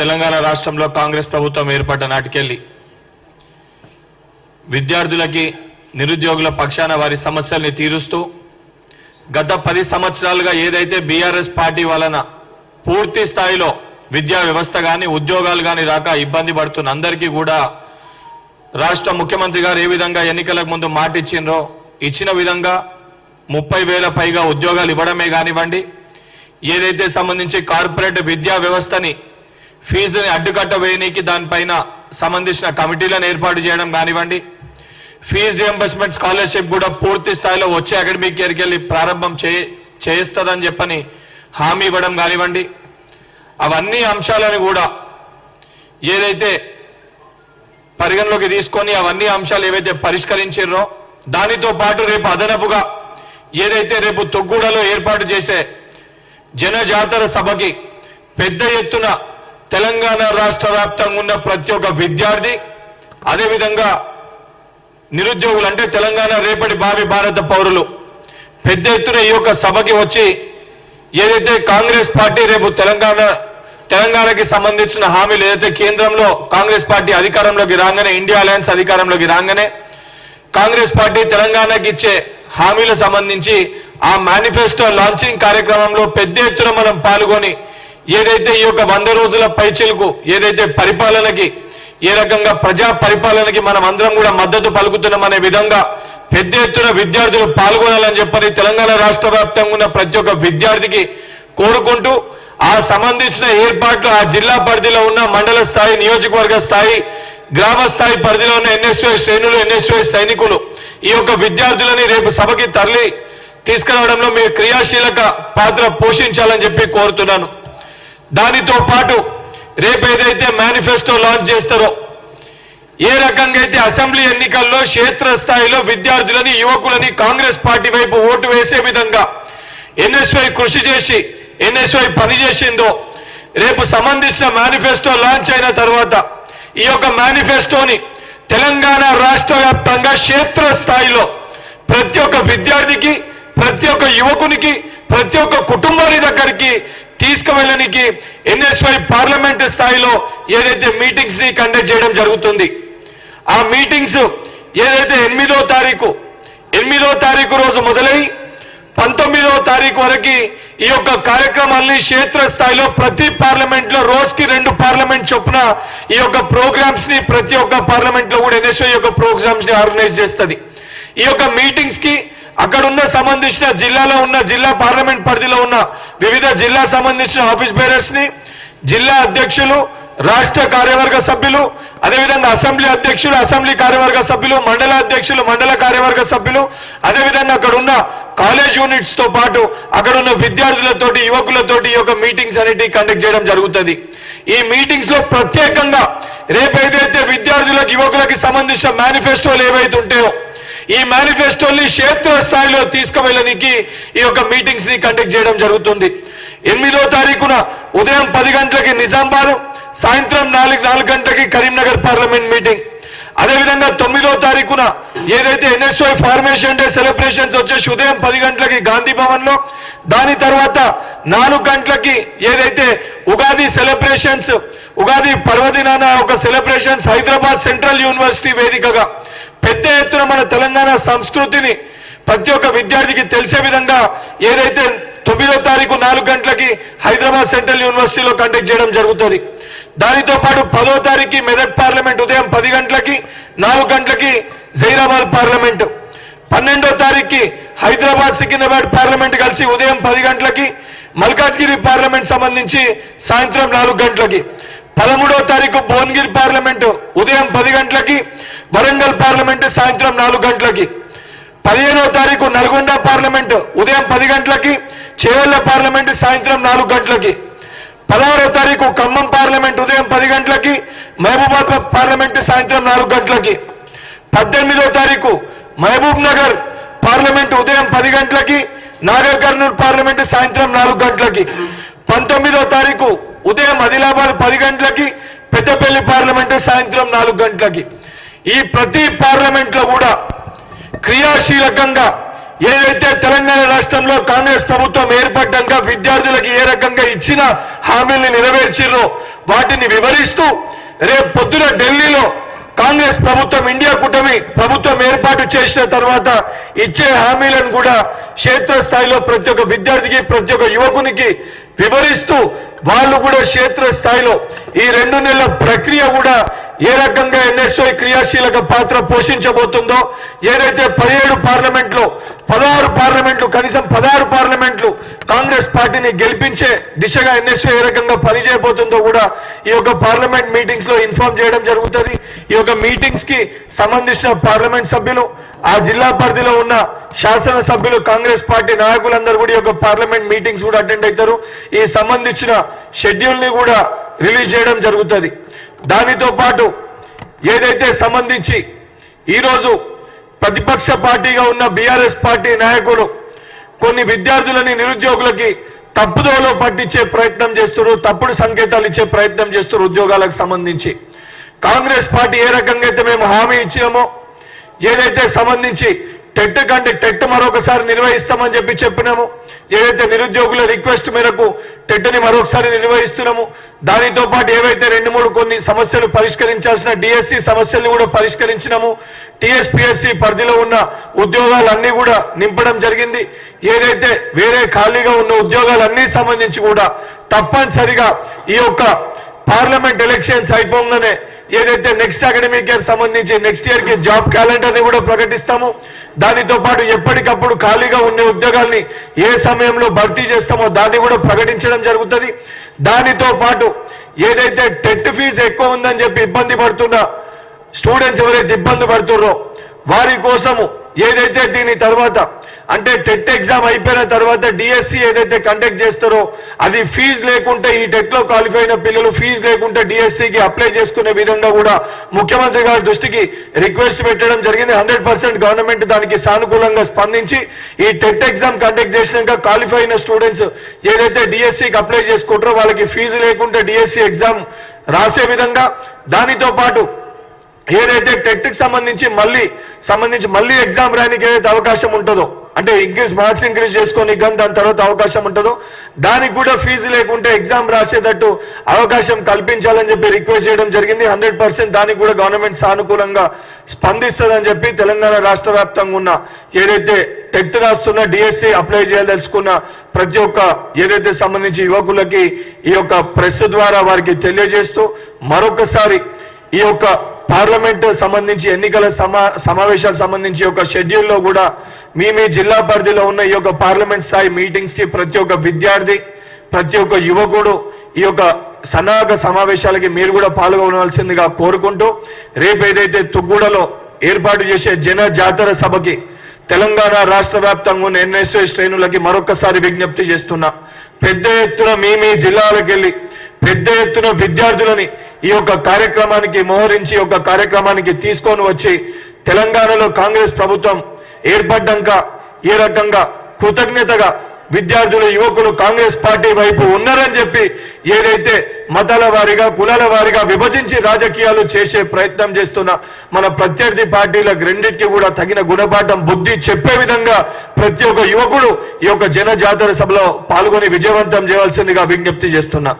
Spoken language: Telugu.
తెలంగాణ రాష్ట్రంలో కాంగ్రెస్ ప్రభుత్వం ఏర్పడ్డ నాటికెళ్ళి విద్యార్థులకి నిరుద్యోగుల పక్షాన వారి సమస్యల్ని తీరుస్తూ గత పది సంవత్సరాలుగా ఏదైతే బీఆర్ఎస్ పార్టీ వలన పూర్తి స్థాయిలో విద్యా వ్యవస్థ కానీ ఉద్యోగాలు కానీ రాక ఇబ్బంది పడుతున్న అందరికీ కూడా రాష్ట్ర ముఖ్యమంత్రి గారు ఏ విధంగా ఎన్నికలకు ముందు మాట ఇచ్చిండ్రో ఇచ్చిన విధంగా ముప్పై వేల పైగా ఉద్యోగాలు ఇవ్వడమే కానివ్వండి ఏదైతే సంబంధించి కార్పొరేట్ విద్యా వ్యవస్థని ఫీజుని అడ్డుకట్ట వేయనీకి దానిపైన సంబంధించిన కమిటీలను ఏర్పాటు చేయడం కానివ్వండి. ఫీజు రియంబర్స్మెంట్ స్కాలర్షిప్ కూడా పూర్తి స్థాయిలో వచ్చే అకాడమిక్ ఇయర్కి వెళ్ళి ప్రారంభం చే చేస్తుందని చెప్పని హామీ ఇవ్వడం కానివ్వండి. అవన్నీ అంశాలను కూడా ఏదైతే పరిగణలోకి తీసుకొని అవన్నీ అంశాలు ఏవైతే పరిష్కరించారో దానితో పాటు రేపు అదనపుగా ఏదైతే రేపు తొగ్గుడలో ఏర్పాటు చేసే జనజాతర సభకి పెద్ద ఎత్తున తెలంగాణ రాష్ట్ర వ్యాప్తంగా ఉన్న ప్రతి ఒక్క విద్యార్థి అదేవిధంగా నిరుద్యోగులు అంటే తెలంగాణ రేపటి భావి భారత పౌరులు. పెద్ద ఎత్తున ఈ యొక్క సభకి వచ్చి ఏదైతే కాంగ్రెస్ పార్టీ రేపు తెలంగాణ తెలంగాణకి సంబంధించిన హామీలు ఏదైతే కేంద్రంలో కాంగ్రెస్ పార్టీ అధికారంలోకి రాగానే ఇండియా అలయన్స్ అధికారంలోకి రాగానే కాంగ్రెస్ పార్టీ తెలంగాణకి ఇచ్చే హామీలకు సంబంధించి ఆ మేనిఫెస్టో లాంచింగ్ కార్యక్రమంలో పెద్ద ఎత్తున మనం పాల్గొని ఏదైతే ఈ యొక్క వంద రోజుల పైచిలకు ఏదైతే పరిపాలనకి ఏ రకంగా ప్రజా పరిపాలనకి మనం అందరం కూడా మద్దతు పలుకుతున్నాం అనే విధంగా పెద్ద ఎత్తున విద్యార్థులు పాల్గొనాలని చెప్పని తెలంగాణ రాష్ట్ర వ్యాప్తంగా ఉన్న ప్రతి ఒక్క విద్యార్థికి కోరుకుంటూ ఆ సంబంధించిన ఏర్పాట్లు ఆ జిల్లా పరిధిలో ఉన్న మండల స్థాయి నియోజకవర్గ స్థాయి గ్రామ స్థాయి పరిధిలో ఉన్న ఎన్ఎస్వై శ్రేణులు ఎన్ఎస్వై సైనికులు ఈ యొక్క విద్యార్థులని రేపు సభకి తరలి తీసుకురావడంలో మీరు క్రియాశీలక పాత్ర పోషించాలని చెప్పి కోరుతున్నాను. దానితో పాటు రేపు ఏదైతే మేనిఫెస్టో లాంచ్ చేస్తారో ఏ రకంగా అయితే అసెంబ్లీ ఎన్నికల్లో క్షేత్ర స్థాయిలో విద్యార్థులని యువకులని కాంగ్రెస్ పార్టీ వైపు ఓటు వేసే విధంగా ఎన్ఎస్వై కృషి చేసి ఎన్ఎస్వై పనిచేసిందో రేపు సంబంధించిన మేనిఫెస్టో లాంచ్ అయిన తర్వాత ఈ యొక్క మేనిఫెస్టోని తెలంగాణ రాష్ట్ర వ్యాప్తంగా క్షేత్ర స్థాయిలో ప్రతి ఒక్క విద్యార్థికి ప్రతి ఒక్క యువకునికి ప్రతి ఒక్క కుటుంబాని దగ్గరికి తీసుకువెళ్ళడానికి ఎన్ఎస్వై పార్లమెంట్ స్థాయిలో ఏదైతే మీటింగ్స్ని కండక్ట్ చేయడం జరుగుతుంది ఆ మీటింగ్స్ ఏదైతే ఎనిమిదో తారీఖు ఎనిమిదో తారీఖు రోజు మొదలై పంతొమ్మిదో తారీఖు వరకు ఈ యొక్క కార్యక్రమాల్ని క్షేత్ర స్థాయిలో ప్రతి పార్లమెంట్లో రోజుకి రెండు పార్లమెంట్ చొప్పున ఈ యొక్క ప్రోగ్రామ్స్ని ప్రతి ఒక్క పార్లమెంట్లో కూడా ఎన్ఎస్ఓ యొక్క ప్రోగ్రామ్స్ని ఆర్గనైజ్ చేస్తుంది. ఈ యొక్క మీటింగ్స్కి అక్కడున్న సంబంధించిన జిల్లాలో ఉన్న జిల్లా పార్లమెంట్ పరిధిలో ఉన్న వివిధ జిల్లా సంబంధించిన ఆఫీస్ బేరర్స్ని జిల్లా అధ్యక్షులు రాష్ట్ర కార్యవర్గ సభ్యులు అదేవిధంగా అసెంబ్లీ అధ్యక్షులు అసెంబ్లీ కార్యవర్గ సభ్యులు మండల అధ్యక్షులు మండల కార్యవర్గ సభ్యులు అదేవిధంగా అక్కడ ఉన్న కాలేజ్ యూనిట్స్తో పాటు అక్కడ ఉన్న విద్యార్థులతోటి యువకులతోటి ఈ యొక్క మీటింగ్స్ అనేటివి కండక్ట్ చేయడం జరుగుతుంది. ఈ మీటింగ్స్లో ప్రత్యేకంగా రేపు ఏదైతే విద్యార్థులకు యువకులకి సంబంధించిన మేనిఫెస్టోలు ఏవైతే ఉంటాయో ఈ మేనిఫెస్టోని క్షేత్ర స్థాయిలో తీసుకువెళ్ళడానికి ఈ యొక్క మీటింగ్స్ని కండక్ట్ చేయడం జరుగుతుంది. ఎనిమిదో తారీఖున ఉదయం పది గంటలకి నిజామాబాద్ సాయంత్రం నాలుగు నాలుగు గంటలకి కరీంనగర్ పార్లమెంట్ మీటింగ్ అదేవిధంగా తొమ్మిదో తారీఖున ఏదైతే ఎన్ఎస్ఓ ఫార్మేషన్ డే సెలబ్రేషన్స్ వచ్చేసి ఉదయం పది గంటలకి గాంధీ భవన్లో దాని తర్వాత నాలుగు గంటలకి ఏదైతే ఉగాది సెలబ్రేషన్స్ ఉగాది పర్వదినాన ఒక సెలబ్రేషన్స్ హైదరాబాద్ సెంట్రల్ యూనివర్సిటీ వేదికగా పెద్ద ఎత్తున మన తెలంగాణ సంస్కృతిని ప్రతి ఒక్క విద్యార్థికి తెలిసే విధంగా ఏదైతే తొమ్మిదో తారీఖు నాలుగు గంటలకి హైదరాబాద్ సెంట్రల్ యూనివర్సిటీలో కండక్ట్ చేయడం జరుగుతుంది. దానితో పాటు పదో తారీఖు మెదక్ పార్లమెంట్ ఉదయం పది గంటలకి నాలుగు గంటలకి జైరాబాద్ పార్లమెంట్. పన్నెండో తారీఖుకి హైదరాబాద్ సికింద్రాబాద్ పార్లమెంట్ కలిసి ఉదయం పది గంటలకి మల్కాజ్గిరి పార్లమెంట్ సంబంధించి సాయంత్రం నాలుగు గంటలకి. పదమూడో తారీఖు భువనగిరి పార్లమెంటు ఉదయం పది గంటలకి వరంగల్ పార్లమెంటు సాయంత్రం నాలుగు గంటలకి. పదిహేనో తారీఖు నల్గొండ పార్లమెంటు ఉదయం పది గంటలకి చేవెళ్ళ పార్లమెంటు సాయంత్రం నాలుగు గంటలకి. పదహారో తారీఖు ఖమ్మం పార్లమెంట్ ఉదయం పది గంటలకి మహబూబాద్ పార్లమెంటు సాయంత్రం నాలుగు గంటలకి. పద్దెనిమిదో తారీఖు మహబూబ్ నగర్ పార్లమెంట్ ఉదయం పది గంటలకి నాగర్ కర్నూలు పార్లమెంటు సాయంత్రం నాలుగు గంటలకి. పంతొమ్మిదో తారీఖు ఉదయం ఆదిలాబాద్ పది గంటలకి పెద్దపల్లి పార్లమెంటు సాయంత్రం నాలుగు గంటలకి. ఈ ప్రతి పార్లమెంట్లో కూడా క్రియాశీలకంగా ఏదైతే తెలంగాణ రాష్ట్రంలో కాంగ్రెస్ ప్రభుత్వం ఏర్పడ్డాక విద్యార్థులకు ఏ రకంగా ఇచ్చిన హామీల్ని నెరవేర్చిర్రో వాటిని వివరిస్తూ రేపు పొద్దున ఢిల్లీలో కాంగ్రెస్ ప్రభుత్వం ఇండియా కూటమి ప్రభుత్వం ఏర్పాటు చేసిన తర్వాత ఇచ్చే హామీలను కూడా క్షేత్రస్థాయిలో ప్రతి ఒక్క విద్యార్థికి ప్రతి ఒక్క యువకునికి వివరిస్తూ వాళ్ళు కూడా క్షేత్రస్థాయిలో ఈ రెండు నెలల ప్రక్రియ కూడా ఏ రకంగా ఎన్ఎస్ఐ క్రియాశీలక పాత్ర పోషించబోతుందో ఏదైతే పదిహేడు పార్లమెంట్లో పదహారు పార్లమెంట్లు కనీసం పదహారు పార్లమెంట్లు కాంగ్రెస్ పార్టీని గెలిపించే దిశగా ఎన్ఎస్ఐ ఏ రకంగా పనిచేయబోతుందో కూడా ఈ యొక్క పార్లమెంట్ మీటింగ్స్లో ఇన్ఫార్మ్ చేయడం జరుగుతుంది. ఈ యొక్క మీటింగ్స్కి సంబంధించిన పార్లమెంట్ సభ్యులు ఆ జిల్లా పరిధిలో ఉన్న శాసన సభ్యులు కాంగ్రెస్ పార్టీ నాయకులందరూ కూడా ఈ యొక్క పార్లమెంట్ మీటింగ్స్ కూడా అటెండ్ అవుతారు. ఈ సంబంధించిన షెడ్యూల్ని కూడా రిలీజ్ చేయడం జరుగుతుంది. దానితో పాటు ఏదైతే సంబంధించి ఈరోజు ప్రతిపక్ష పార్టీగా ఉన్న బీఆర్ఎస్ పార్టీ నాయకులు కొన్ని విద్యార్థులని నిరుద్యోగులకి తప్పుదోలో పట్టించే ప్రయత్నం చేస్తున్నారు తప్పుడు సంకేతాలు ఇచ్చే ప్రయత్నం చేస్తున్నారు ఉద్యోగాలకు సంబంధించి. కాంగ్రెస్ పార్టీ ఏ రకంగా అయితే మేము హామీ ఇచ్చినామో ఏదైతే సంబంధించి టెట్ కంటే టెట్ మరొకసారి నిర్వహిస్తామని చెప్పి చెప్పినాము. ఏదైతే నిరుద్యోగుల రిక్వెస్ట్ మేరకు టెట్ని మరొకసారి నిర్వహిస్తున్నాము దానితో పాటు ఏవైతే రెండు మూడు కొన్ని సమస్యలు పరిష్కరించాల్సిన డిఎస్సి సమస్యల్ని కూడా పరిష్కరించినాము. టిఎస్పిఎస్సి పరిధిలో ఉన్న ఉద్యోగాలన్నీ కూడా నింపడం జరిగింది. ఏదైతే వేరే ఖాళీగా ఉన్న ఉద్యోగాలన్నీ సంబంధించి కూడా తప్పనిసరిగా ఈ యొక్క పార్లమెంట్ ఎలక్షన్స్ అయిపోగానే ఏదైతే నెక్స్ట్ అకాడమిక్ ఇయర్ సంబంధించి నెక్స్ట్ ఇయర్కి జాబ్ క్యాలెండర్ని కూడా ప్రకటిస్తాము దానితో పాటు ఎప్పటికప్పుడు ఖాళీగా ఉండే ఉద్యోగాల్ని ఏ సమయంలో భర్తీ చేస్తామో దాన్ని కూడా ప్రకటించడం జరుగుతుంది. దానితో పాటు ఏదైతే టెట్ ఫీజు ఎక్కువ ఉందని చెప్పి ఇబ్బంది పడుతున్న స్టూడెంట్స్ ఎవరైతే ఇబ్బంది పడుతున్నారో వారి కోసము ఏదైతే దీని తర్వాత అంటే టెట్ ఎగ్జామ్ అయిపోయిన తర్వాత డిఎస్సి ఏదైతే కండక్ట్ చేస్తారో అది ఫీజు లేకుంటే ఈ టెట్లో క్వాలిఫై అయిన పిల్లలు ఫీజు లేకుంటే డిఎస్సికి అప్లై చేసుకునే విధంగా కూడా ముఖ్యమంత్రి గారి దృష్టికి రిక్వెస్ట్ పెట్టడం జరిగింది. హండ్రెడ్ పర్సెంట్ గవర్నమెంట్ దానికి సానుకూలంగా స్పందించి ఈ టెట్ ఎగ్జామ్ కండక్ట్ చేసినాక క్వాలిఫై అయిన స్టూడెంట్స్ ఏదైతే డిఎస్సికి అప్లై చేసుకుంటారో వాళ్ళకి ఫీజు లేకుంటే డిఎస్సి ఎగ్జామ్ రాసే విధంగా దానితో పాటు ఏదైతే టెట్కి సంబంధించి మళ్ళీ సంబంధించి మళ్ళీ ఎగ్జామ్ రాయడానికి ఏదైతే అవకాశం ఉంటుందో అంటే ఇంక్రీజ్ మార్క్స్ ఇంక్రీజ్ చేసుకొని కానీ దాని తర్వాత అవకాశం ఉంటుందో. దానికి కూడా ఫీజు లేకుంటే ఎగ్జామ్ రాసేటట్టు అవకాశం కల్పించాలని చెప్పి రిక్వెస్ట్ చేయడం జరిగింది. హండ్రెడ్ పర్సెంట్ దానికి కూడా గవర్నమెంట్ సానుకూలంగా స్పందిస్తుందని చెప్పి తెలంగాణ రాష్ట్ర వ్యాప్తంగా ఉన్న ఏదైతే టెట్ రాస్తున్న డిఎస్సి అప్లై చేయదలుచుకున్న ప్రతి ఒక్క ఏదైతే సంబంధించి యువకులకి ఈ యొక్క ప్రెస్ ద్వారా వారికి తెలియజేస్తూ మరొకసారి ఈ యొక్క పార్లమెంట్ సంబంధించి ఎన్నికల సమా సమావేశాలకు సంబంధించి ఒక షెడ్యూల్లో కూడా మీ మీ జిల్లా పరిధిలో ఉన్న ఈ యొక్క పార్లమెంట్ స్థాయి మీటింగ్స్కి ప్రతి ఒక్క విద్యార్థి ప్రతి ఒక్క యువకుడు ఈ యొక్క సన్నాహక సమావేశాలకి మీరు కూడా పాల్గొనవలసిందిగా కోరుకుంటూ రేపు ఏదైతే తుగ్గూడలో ఏర్పాటు చేసే జన జాతర సభకి తెలంగాణ రాష్ట్ర వ్యాప్తంగా ఉన్న ఎన్ఎస్ఏ శ్రేణులకి మరొకసారి విజ్ఞప్తి చేస్తున్నా పెద్ద ఎత్తున మీ మీ జిల్లాలకు వెళ్ళి పెద్ద ఎత్తున విద్యార్థులని ఈ యొక్క కార్యక్రమానికి మోహరించి ఈ యొక్క కార్యక్రమానికి తీసుకొని వచ్చి తెలంగాణలో కాంగ్రెస్ ప్రభుత్వం ఏర్పడ్డాక ఏ రకంగా కృతజ్ఞతగా విద్యార్థులు యువకులు కాంగ్రెస్ పార్టీ వైపు ఉన్నారని చెప్పి ఏదైతే మతాల వారిగా కులాల వారిగా విభజించి రాజకీయాలు చేసే ప్రయత్నం చేస్తున్న మన ప్రత్యర్థి పార్టీలకు రెండింటికి కూడా తగిన గుణపాఠం బుద్ధి చెప్పే విధంగా ప్రతి ఒక్క యువకుడు ఈ యొక్క జన జాతర సభలో పాల్గొని విజయవంతం చేయవలసిందిగా విజ్ఞప్తి చేస్తున్నా.